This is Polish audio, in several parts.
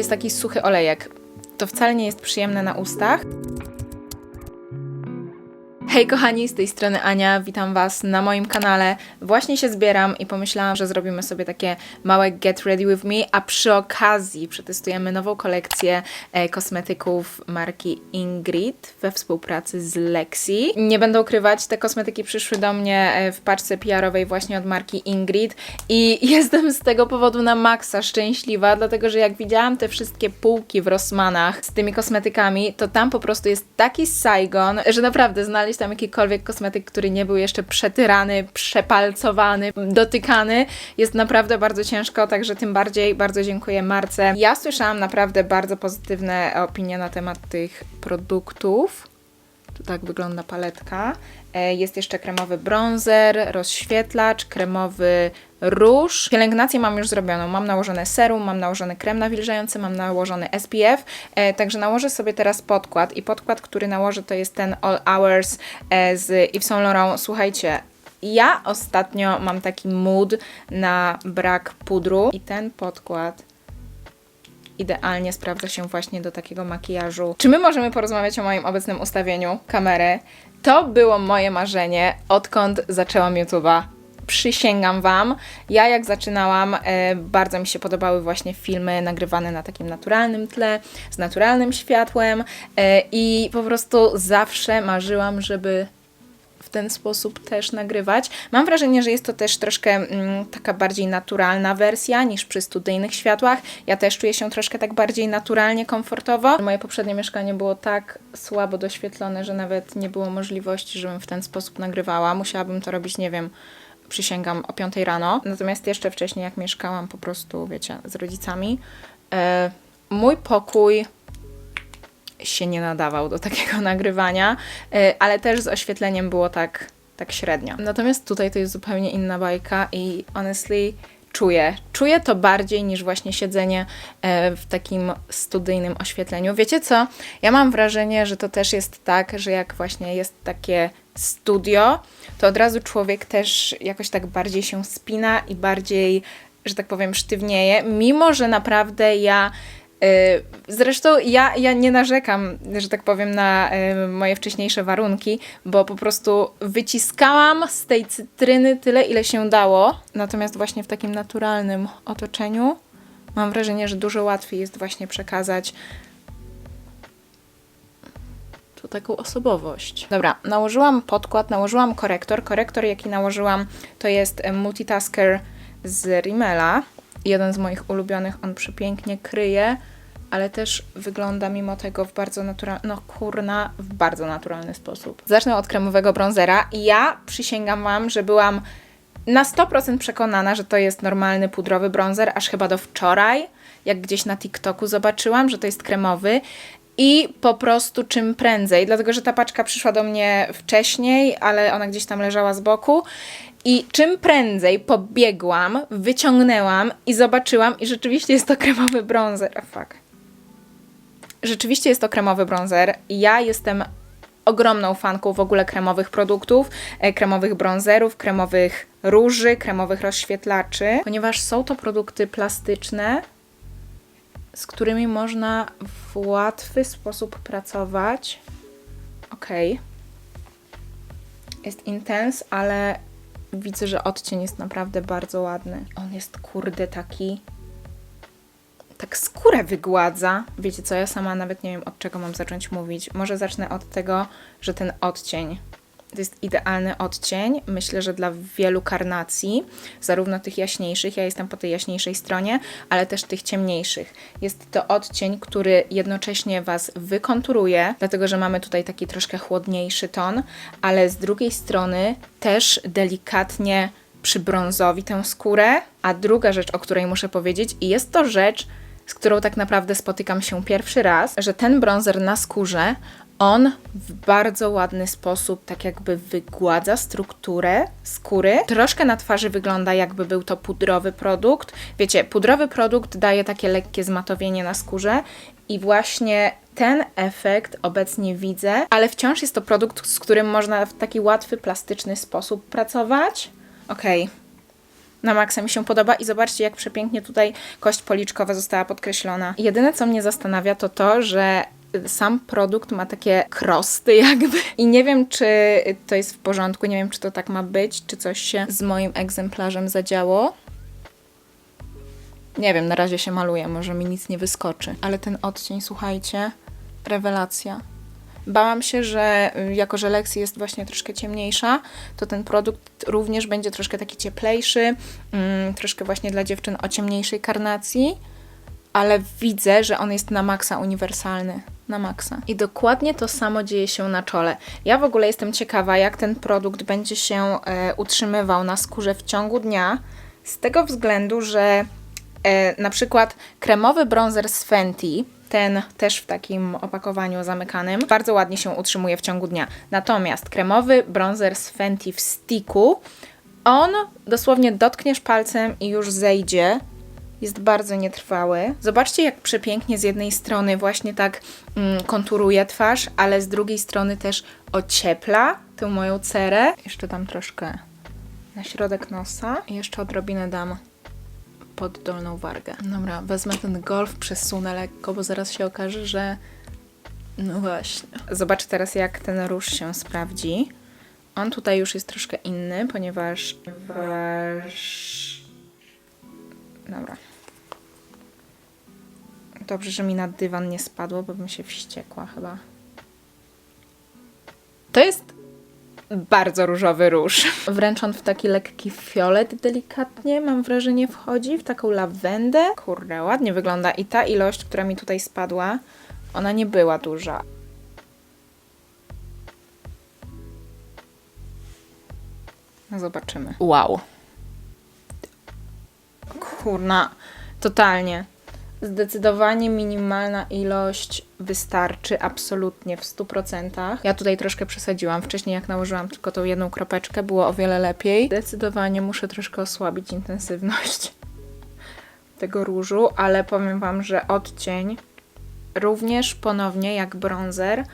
to jest taki suchy olejek. To wcale nie jest przyjemne na ustach. Hej kochani, z tej strony Ania, witam Was na moim kanale. Właśnie się zbieram i pomyślałam, że zrobimy sobie takie małe get ready with me, a przy okazji przetestujemy nową kolekcję e, kosmetyków marki Ingrid we współpracy z Lexi. Nie będę ukrywać, te kosmetyki przyszły do mnie e, w paczce PR-owej właśnie od marki Ingrid i jestem z tego powodu na maksa szczęśliwa, dlatego że jak widziałam te wszystkie półki w Rossmanach z tymi kosmetykami, to tam po prostu jest taki Saigon, że naprawdę znaleźć tam jakikolwiek kosmetyk, który nie był jeszcze przetyrany, przepalcowany, dotykany, jest naprawdę bardzo ciężko, także tym bardziej bardzo dziękuję Marce. Ja słyszałam naprawdę bardzo pozytywne opinie na temat tych produktów. Tak wygląda paletka. E, Jest jeszcze kremowy bronzer, rozświetlacz, kremowy róż. Pielęgnację mam już zrobioną. Mam nałożone serum, mam nałożony krem nawilżający, mam nałożony SPF. E, także nałożę sobie teraz podkład i podkład, który nałożę to jest ten All Hours e, z Yves Saint Laurent. Słuchajcie, ja ostatnio mam taki mood na brak pudru i ten podkład idealnie sprawdza się właśnie do takiego makijażu. Czy my możemy porozmawiać o moim obecnym ustawieniu kamery? To było moje marzenie, odkąd zaczęłam YouTube'a. Przysięgam Wam, ja jak zaczynałam, e, bardzo mi się podobały właśnie filmy nagrywane na takim naturalnym tle, z naturalnym światłem e, i po prostu zawsze marzyłam, żeby w ten sposób też nagrywać. Mam wrażenie, że jest to też troszkę mm, taka bardziej naturalna wersja niż przy studyjnych światłach. Ja też czuję się troszkę tak bardziej naturalnie, komfortowo. Moje poprzednie mieszkanie było tak słabo doświetlone, że nawet nie było możliwości, żebym w ten sposób nagrywała. Musiałabym to robić, nie wiem, przysięgam o 5 rano. Natomiast jeszcze wcześniej, jak mieszkałam po prostu, wiecie, z rodzicami, e, mój pokój się nie nadawał do takiego nagrywania, y, ale też z oświetleniem było tak, tak średnio. Natomiast tutaj to jest zupełnie inna bajka i honestly czuję. Czuję to bardziej niż właśnie siedzenie e, w takim studyjnym oświetleniu. Wiecie co? Ja mam wrażenie, że to też jest tak, że jak właśnie jest takie studio, to od razu człowiek też jakoś tak bardziej się spina i bardziej, że tak powiem, sztywnieje, mimo że naprawdę ja Y, Zresztą ja, ja nie narzekam, że tak powiem, na y, moje wcześniejsze warunki, bo po prostu wyciskałam z tej cytryny tyle, ile się dało. Natomiast właśnie w takim naturalnym otoczeniu mam wrażenie, że dużo łatwiej jest właśnie przekazać tu taką osobowość. Dobra, nałożyłam podkład, nałożyłam korektor. Korektor, jaki nałożyłam, to jest Multitasker z Rimmela. Jeden z moich ulubionych, on przepięknie kryje, ale też wygląda mimo tego w bardzo naturalny, no kurna, w bardzo naturalny sposób. Zacznę od kremowego bronzera. Ja przysięgam Wam, że byłam na 100% przekonana, że to jest normalny pudrowy bronzer, aż chyba do wczoraj, jak gdzieś na TikToku zobaczyłam, że to jest kremowy. I po prostu czym prędzej, dlatego że ta paczka przyszła do mnie wcześniej, ale ona gdzieś tam leżała z boku. I czym prędzej pobiegłam, wyciągnęłam i zobaczyłam, i rzeczywiście jest to kremowy bronzer. Fuck. Rzeczywiście jest to kremowy bronzer. Ja jestem ogromną fanką w ogóle kremowych produktów, e, kremowych bronzerów, kremowych róży, kremowych rozświetlaczy, ponieważ są to produkty plastyczne, z którymi można w łatwy sposób pracować. Ok. Jest intens, ale widzę, że odcień jest naprawdę bardzo ładny. On jest kurde taki. Tak skórę wygładza. Wiecie co, ja sama nawet nie wiem od czego mam zacząć mówić. Może zacznę od tego, że ten odcień to jest idealny odcień. Myślę, że dla wielu karnacji, zarówno tych jaśniejszych, ja jestem po tej jaśniejszej stronie, ale też tych ciemniejszych. Jest to odcień, który jednocześnie Was wykonturuje, dlatego że mamy tutaj taki troszkę chłodniejszy ton, ale z drugiej strony też delikatnie przybrązowi tę skórę. A druga rzecz, o której muszę powiedzieć, i jest to rzecz, z którą tak naprawdę spotykam się pierwszy raz, że ten bronzer na skórze, on w bardzo ładny sposób tak jakby wygładza strukturę skóry. Troszkę na twarzy wygląda jakby był to pudrowy produkt. Wiecie, pudrowy produkt daje takie lekkie zmatowienie na skórze i właśnie ten efekt obecnie widzę, ale wciąż jest to produkt, z którym można w taki łatwy, plastyczny sposób pracować. Okej. Na maksa mi się podoba i zobaczcie, jak przepięknie tutaj kość policzkowa została podkreślona. Jedyne, co mnie zastanawia, to to, że sam produkt ma takie krosty jakby. I nie wiem, czy to jest w porządku, nie wiem, czy to tak ma być, czy coś się z moim egzemplarzem zadziało. Nie wiem, na razie się maluje, może mi nic nie wyskoczy. Ale ten odcień, słuchajcie, rewelacja. Bałam się, że y, jako, że Lexi jest właśnie troszkę ciemniejsza, to ten produkt również będzie troszkę taki cieplejszy, mm, troszkę właśnie dla dziewczyn o ciemniejszej karnacji, ale widzę, że on jest na maksa uniwersalny. Na maksa. I dokładnie to samo dzieje się na czole. Ja w ogóle jestem ciekawa, jak ten produkt będzie się e, utrzymywał na skórze w ciągu dnia, z tego względu, że e, na przykład kremowy bronzer z Fenty, ten też w takim opakowaniu zamykanym, bardzo ładnie się utrzymuje w ciągu dnia. Natomiast kremowy bronzer z Fenty w sticku, on dosłownie dotkniesz palcem i już zejdzie. Jest bardzo nietrwały. Zobaczcie, jak przepięknie z jednej strony właśnie tak mm, konturuje twarz, ale z drugiej strony też ociepla tę moją cerę. Jeszcze dam troszkę na środek nosa i jeszcze odrobinę dam pod dolną wargę. Dobra, wezmę ten golf, przesunę lekko, bo zaraz się okaże, że... No właśnie. Zobacz teraz, jak ten róż się sprawdzi. On tutaj już jest troszkę inny, ponieważ... Waż... Dobra. Dobrze, że mi na dywan nie spadło, bo bym się wściekła chyba. To jest bardzo różowy róż. Wręcz on w taki lekki fiolet delikatnie, mam wrażenie, wchodzi, w taką lawendę. Kurde, ładnie wygląda. I ta ilość, która mi tutaj spadła, ona nie była duża. Zobaczymy. Wow. Kurna, totalnie. Zdecydowanie minimalna ilość wystarczy absolutnie w 100%. Ja tutaj troszkę przesadziłam. Wcześniej jak nałożyłam tylko tą jedną kropeczkę, było o wiele lepiej. Zdecydowanie muszę troszkę osłabić intensywność tego różu, ale powiem Wam, że odcień również ponownie jak bronzer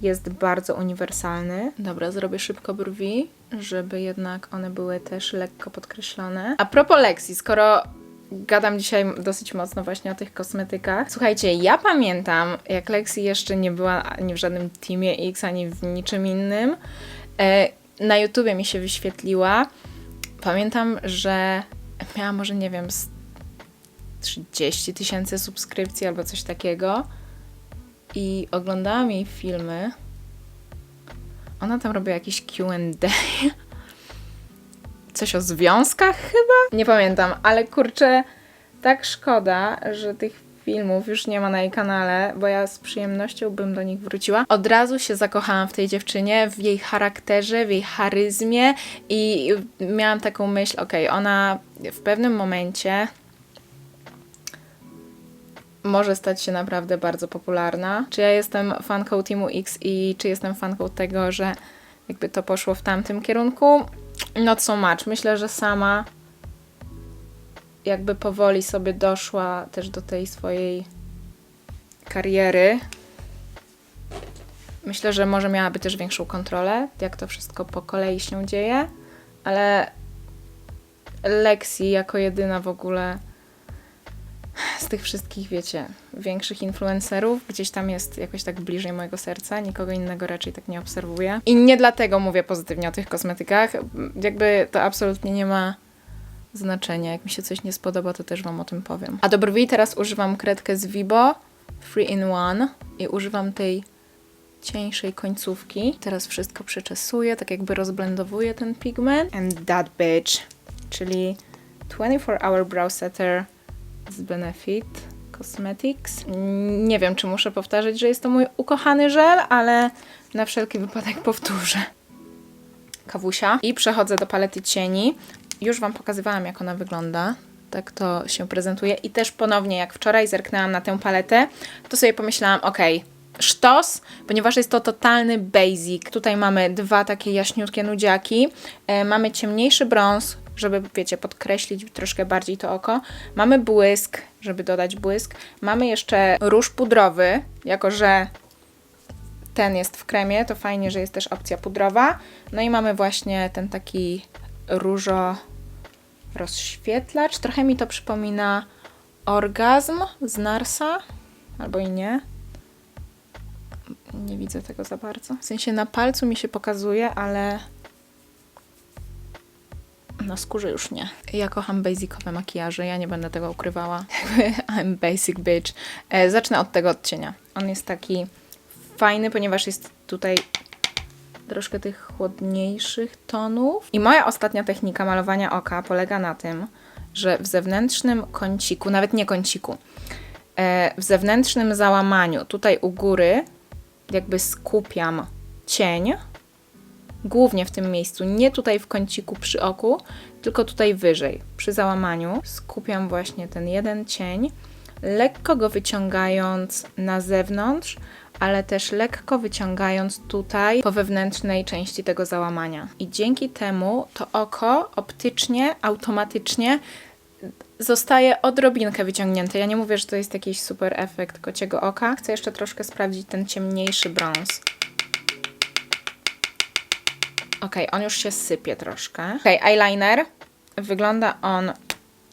jest bardzo uniwersalny. Dobra, zrobię szybko brwi, żeby jednak one były też lekko podkreślone. A propos Lexi, skoro gadam dzisiaj dosyć mocno właśnie o tych kosmetykach. Słuchajcie, ja pamiętam, jak Lexi jeszcze nie była ani w żadnym Teamie X, ani w niczym innym. E, na YouTubie mi się wyświetliła. Pamiętam, że miała może, nie wiem, 30 tysięcy subskrypcji albo coś takiego. I oglądałam jej filmy. Ona tam robiła jakieś QA coś o związkach chyba? Nie pamiętam, ale kurczę, tak szkoda, że tych filmów już nie ma na jej kanale, bo ja z przyjemnością bym do nich wróciła. Od razu się zakochałam w tej dziewczynie, w jej charakterze, w jej charyzmie i miałam taką myśl, okej, okay, ona w pewnym momencie może stać się naprawdę bardzo popularna. Czy ja jestem fanką Teamu X i czy jestem fanką tego, że jakby to poszło w tamtym kierunku? Not so much. Myślę, że sama jakby powoli sobie doszła też do tej swojej kariery. Myślę, że może miałaby też większą kontrolę, jak to wszystko po kolei się dzieje, ale Lexi jako jedyna w ogóle z tych wszystkich, wiecie, większych influencerów, gdzieś tam jest jakoś tak bliżej mojego serca, nikogo innego raczej tak nie obserwuję. I nie dlatego mówię pozytywnie o tych kosmetykach, jakby to absolutnie nie ma znaczenia. Jak mi się coś nie spodoba, to też Wam o tym powiem. A do brwi teraz używam kredkę z Vibo Free in One i używam tej cieńszej końcówki. Teraz wszystko przeczesuję, tak jakby rozblendowuję ten pigment. And that bitch, czyli 24 Hour Brow Setter z Benefit Cosmetics. Nie wiem, czy muszę powtarzać, że jest to mój ukochany żel, ale na wszelki wypadek powtórzę. Kawusia. I przechodzę do palety cieni. Już Wam pokazywałam, jak ona wygląda. Tak to się prezentuje. I też ponownie, jak wczoraj zerknęłam na tę paletę, to sobie pomyślałam, ok, sztos, ponieważ jest to totalny basic. Tutaj mamy dwa takie jaśniutkie nudziaki. E, mamy ciemniejszy brąz, żeby, wiecie, podkreślić troszkę bardziej to oko. Mamy błysk, żeby dodać błysk. Mamy jeszcze róż pudrowy, jako że ten jest w kremie, to fajnie, że jest też opcja pudrowa. No i mamy właśnie ten taki różo rozświetlacz. Trochę mi to przypomina orgazm z Narsa, albo i nie. Nie widzę tego za bardzo. W sensie na palcu mi się pokazuje, ale na skórze już nie. Ja kocham basicowe makijaże, ja nie będę tego ukrywała. I'm basic bitch. E, zacznę od tego odcienia. On jest taki fajny, ponieważ jest tutaj troszkę tych chłodniejszych tonów. I moja ostatnia technika malowania oka polega na tym, że w zewnętrznym kąciku, nawet nie kąciku, e, w zewnętrznym załamaniu, tutaj u góry, jakby skupiam cień, głównie w tym miejscu, nie tutaj w kąciku przy oku, tylko tutaj wyżej, przy załamaniu. Skupiam właśnie ten jeden cień, lekko go wyciągając na zewnątrz, ale też lekko wyciągając tutaj po wewnętrznej części tego załamania. I dzięki temu to oko optycznie, automatycznie zostaje odrobinkę wyciągnięte. Ja nie mówię, że to jest jakiś super efekt kociego oka. Chcę jeszcze troszkę sprawdzić ten ciemniejszy brąz. Ok, on już się sypie troszkę. Ok, eyeliner. Wygląda on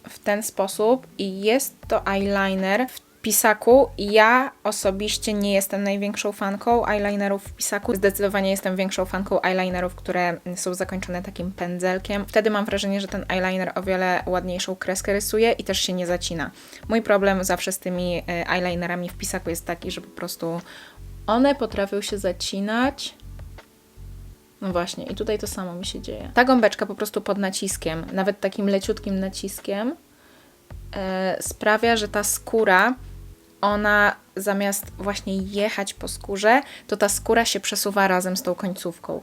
w ten sposób i jest to eyeliner w pisaku. Ja osobiście nie jestem największą fanką eyelinerów w pisaku. Zdecydowanie jestem większą fanką eyelinerów, które są zakończone takim pędzelkiem. Wtedy mam wrażenie, że ten eyeliner o wiele ładniejszą kreskę rysuje i też się nie zacina. Mój problem zawsze z tymi e, eyelinerami w pisaku jest taki, że po prostu one potrafią się zacinać. No właśnie, i tutaj to samo mi się dzieje. Ta gąbeczka po prostu pod naciskiem, nawet takim leciutkim naciskiem, e, sprawia, że ta skóra, ona zamiast właśnie jechać po skórze, to ta skóra się przesuwa razem z tą końcówką.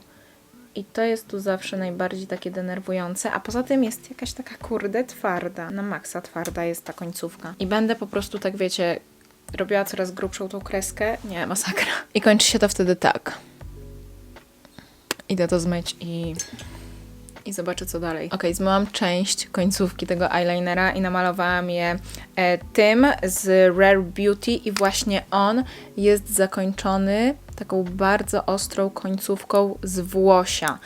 I to jest tu zawsze najbardziej takie denerwujące, a poza tym jest jakaś taka kurde twarda. Na maksa twarda jest ta końcówka. I będę po prostu tak, wiecie, robiła coraz grubszą tą kreskę. Nie, masakra. I kończy się to wtedy tak. Idę to zmyć i, i zobaczę co dalej. Ok, zmyłam część końcówki tego eyelinera i namalowałam je e, tym z Rare Beauty i właśnie on jest zakończony taką bardzo ostrą końcówką z włosia,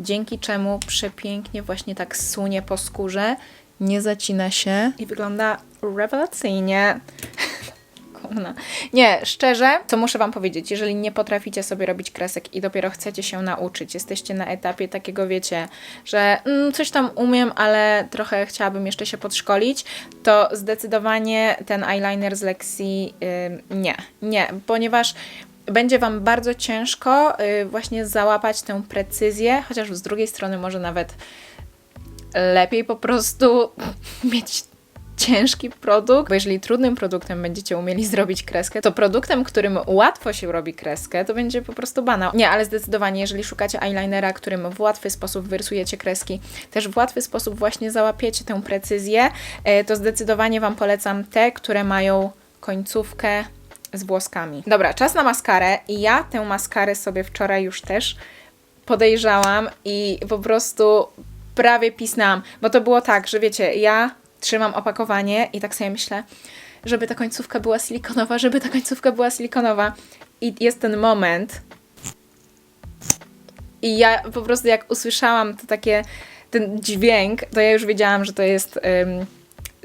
dzięki czemu przepięknie właśnie tak sunie po skórze, nie zacina się i wygląda rewelacyjnie. Nie, szczerze, co muszę Wam powiedzieć, jeżeli nie potraficie sobie robić kresek i dopiero chcecie się nauczyć, jesteście na etapie takiego, wiecie, że mm, coś tam umiem, ale trochę chciałabym jeszcze się podszkolić, to zdecydowanie ten eyeliner z Lexi yy, nie, nie, ponieważ będzie Wam bardzo ciężko yy, właśnie załapać tę precyzję, chociaż z drugiej strony może nawet lepiej po prostu mieć ciężki produkt, bo jeżeli trudnym produktem będziecie umieli zrobić kreskę, to produktem, którym łatwo się robi kreskę, to będzie po prostu banał. Nie, ale zdecydowanie, jeżeli szukacie eyelinera, którym w łatwy sposób wyrysujecie kreski, też w łatwy sposób właśnie załapiecie tę precyzję, e, to zdecydowanie Wam polecam te, które mają końcówkę z włoskami. Dobra, czas na maskarę i ja tę maskarę sobie wczoraj już też podejrzałam i po prostu prawie pisnęłam, bo to było tak, że wiecie, ja trzymam opakowanie i tak sobie myślę, żeby ta końcówka była silikonowa, żeby ta końcówka była silikonowa. I jest ten moment. I ja po prostu jak usłyszałam to takie, ten dźwięk, to ja już wiedziałam, że to jest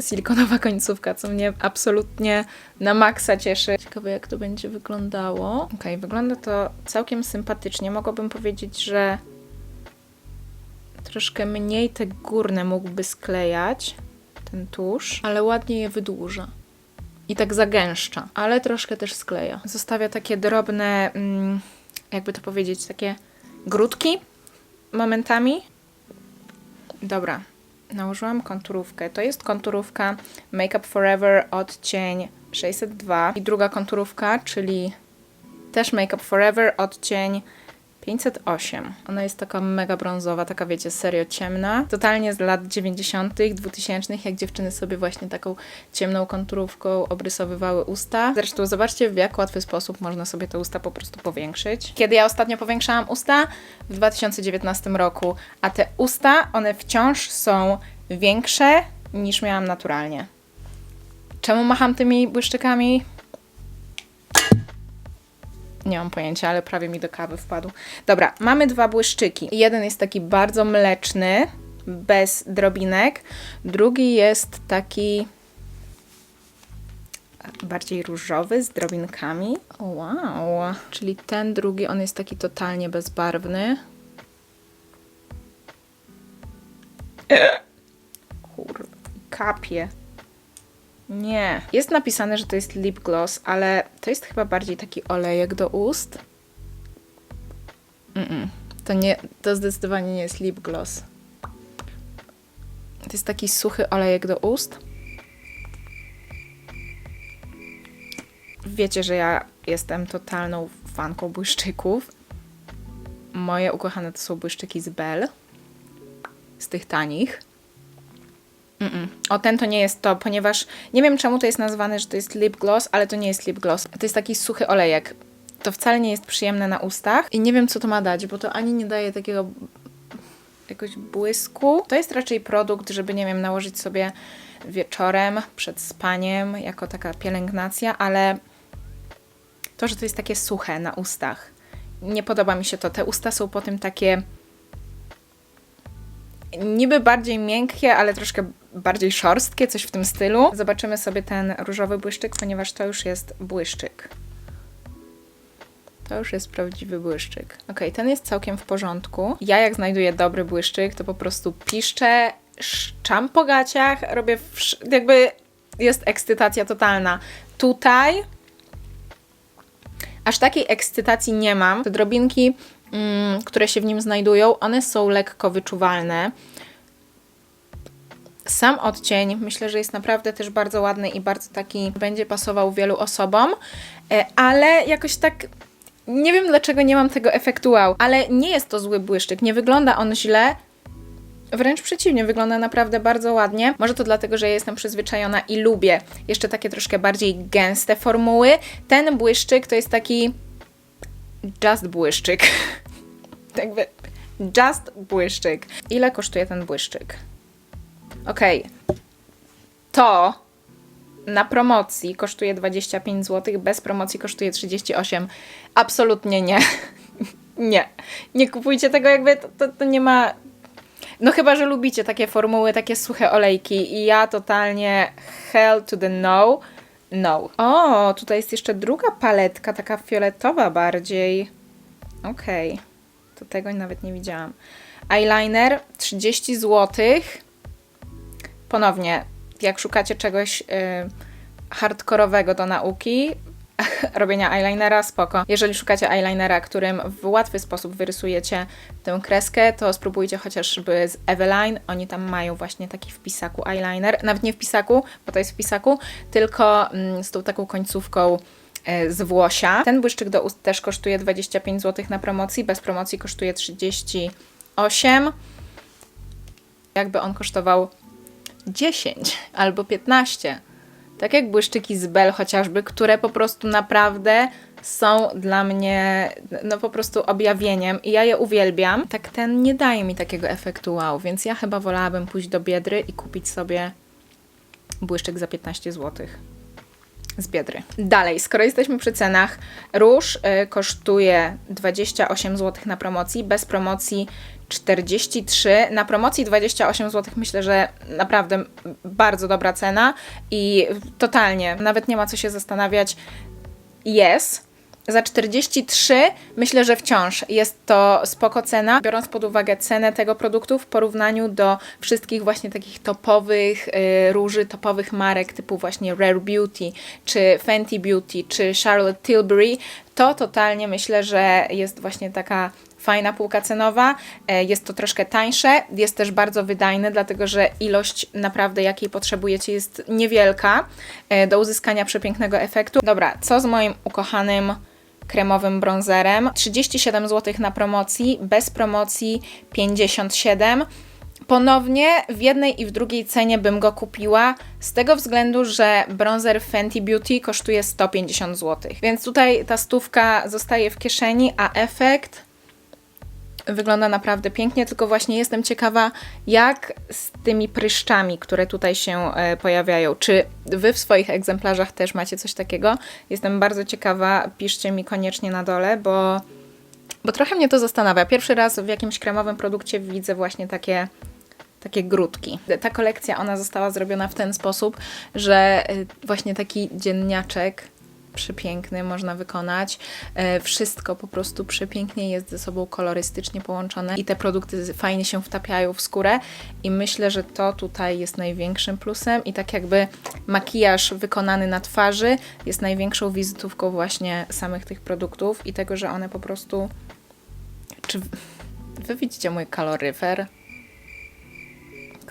silikonowa końcówka, co mnie absolutnie na maksa cieszy. Ciekawe jak to będzie wyglądało. Ok, wygląda to całkiem sympatycznie. Mogłabym powiedzieć, że troszkę mniej te górne mógłby sklejać ten tusz, ale ładnie je wydłuża. I tak zagęszcza, ale troszkę też skleja. Zostawia takie drobne, mm, jakby to powiedzieć, takie grudki momentami. Dobra, nałożyłam konturówkę. To jest konturówka Make Up Forever odcień 602 i druga konturówka, czyli też Make Up Forever odcień 508. Ona jest taka mega brązowa, taka wiecie, serio ciemna. Totalnie z lat 90., 2000, jak dziewczyny sobie właśnie taką ciemną konturówką obrysowywały usta. Zresztą zobaczcie, w jak łatwy sposób można sobie te usta po prostu powiększyć. Kiedy ja ostatnio powiększałam usta? W 2019 roku. A te usta, one wciąż są większe niż miałam naturalnie. Czemu macham tymi błyszczykami? Nie mam pojęcia, ale prawie mi do kawy wpadł. Dobra, mamy dwa błyszczyki. Jeden jest taki bardzo mleczny, bez drobinek. Drugi jest taki bardziej różowy z drobinkami. Wow. Czyli ten drugi, on jest taki totalnie bezbarwny. Kurde, kapie. Nie. Jest napisane, że to jest lip gloss, ale to jest chyba bardziej taki olejek do ust. Mm-mm. To nie, to zdecydowanie nie jest lip gloss. To jest taki suchy olejek do ust. Wiecie, że ja jestem totalną fanką błyszczyków. Moje ukochane to są błyszczyki z Bell. Z tych tanich. Mm-mm. O, ten to nie jest to, ponieważ nie wiem czemu to jest nazwane, że to jest lip gloss, ale to nie jest lip gloss. To jest taki suchy olejek. To wcale nie jest przyjemne na ustach i nie wiem co to ma dać, bo to ani nie daje takiego jakoś błysku. To jest raczej produkt, żeby nie wiem, nałożyć sobie wieczorem przed spaniem jako taka pielęgnacja, ale to, że to jest takie suche na ustach. Nie podoba mi się to. Te usta są po tym takie niby bardziej miękkie, ale troszkę bardziej szorstkie, coś w tym stylu. Zobaczymy sobie ten różowy błyszczyk, ponieważ to już jest błyszczyk. To już jest prawdziwy błyszczyk. Ok, ten jest całkiem w porządku. Ja jak znajduję dobry błyszczyk, to po prostu piszczę, szczam po gaciach, robię jakby jest ekscytacja totalna. Tutaj aż takiej ekscytacji nie mam. Te drobinki, które się w nim znajdują, one są lekko wyczuwalne. Sam odcień myślę, że jest naprawdę też bardzo ładny i bardzo taki będzie pasował wielu osobom, e, ale jakoś tak nie wiem dlaczego nie mam tego efektu wow, ale nie jest to zły błyszczyk, nie wygląda on źle, Wręcz przeciwnie, wygląda naprawdę bardzo ładnie. Może to dlatego, że ja jestem przyzwyczajona i lubię jeszcze takie troszkę bardziej gęste formuły. Ten błyszczyk to jest taki just błyszczyk. Jakby just błyszczyk. Ile kosztuje ten błyszczyk? Okej. To na promocji kosztuje 25 zł, bez promocji kosztuje 38. Absolutnie nie. nie. Nie kupujcie tego, jakby to, to, to nie ma no chyba, że lubicie takie formuły, takie suche olejki i ja totalnie hell to the no. No. O, tutaj jest jeszcze druga paletka, taka fioletowa bardziej. Okej. Okay. To tego nawet nie widziałam. Eyeliner 30 zł. Ponownie, jak szukacie czegoś yy, hardkorowego do nauki, robienia eyelinera, spoko. Jeżeli szukacie eyelinera, którym w łatwy sposób wyrysujecie tę kreskę, to spróbujcie chociażby z Eveline. Oni tam mają właśnie taki w pisaku eyeliner. Nawet nie w pisaku, bo to jest w pisaku, tylko mm, z tą taką końcówką z Włosia. Ten błyszczyk do ust też kosztuje 25 zł na promocji, bez promocji kosztuje 38. Jakby on kosztował 10 albo 15 tak jak błyszczyki z Bell chociażby, które po prostu naprawdę są dla mnie no po prostu objawieniem i ja je uwielbiam. Tak ten nie daje mi takiego efektu wow, więc ja chyba wolałabym pójść do Biedry i kupić sobie błyszczyk za 15 zł z Biedry. Dalej, skoro jesteśmy przy cenach, róż y, kosztuje 28 zł na promocji, bez promocji 43, na promocji 28 zł. Myślę, że naprawdę bardzo dobra cena i totalnie, nawet nie ma co się zastanawiać. Jest. Za 43 myślę, że wciąż jest to spoko cena, biorąc pod uwagę cenę tego produktu w porównaniu do wszystkich właśnie takich topowych y, róży, topowych marek typu właśnie Rare Beauty, czy Fenty Beauty, czy Charlotte Tilbury, to totalnie myślę, że jest właśnie taka fajna półka cenowa, e, jest to troszkę tańsze, jest też bardzo wydajne, dlatego że ilość naprawdę jakiej potrzebujecie jest niewielka e, do uzyskania przepięknego efektu. Dobra, co z moim ukochanym kremowym bronzerem? 37 zł na promocji, bez promocji 57 Ponownie w jednej i w drugiej cenie bym go kupiła, z tego względu, że bronzer Fenty Beauty kosztuje 150 zł. Więc tutaj ta stówka zostaje w kieszeni, a efekt wygląda naprawdę pięknie, tylko właśnie jestem ciekawa, jak z tymi pryszczami, które tutaj się e, pojawiają. Czy wy w swoich egzemplarzach też macie coś takiego? Jestem bardzo ciekawa, piszcie mi koniecznie na dole, bo, bo trochę mnie to zastanawia. Pierwszy raz w jakimś kremowym produkcie widzę właśnie takie takie grudki. Ta kolekcja, ona została zrobiona w ten sposób, że y, właśnie taki dzienniaczek przepiękny można wykonać. E, Wszystko po prostu przepięknie jest ze sobą kolorystycznie połączone i te produkty fajnie się wtapiają w skórę i myślę, że to tutaj jest największym plusem i tak jakby makijaż wykonany na twarzy jest największą wizytówką właśnie samych tych produktów i tego, że one po prostu czy wy widzicie mój kaloryfer?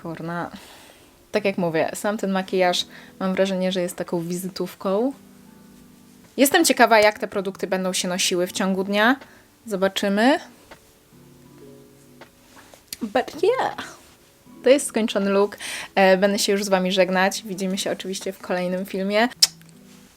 Kurna. Tak jak mówię, sam ten makijaż mam wrażenie, że jest taką wizytówką. Jestem ciekawa, jak te produkty będą się nosiły w ciągu dnia. Zobaczymy. But yeah. To jest skończony look. E, Będę się już z Wami żegnać. Widzimy się oczywiście w kolejnym filmie.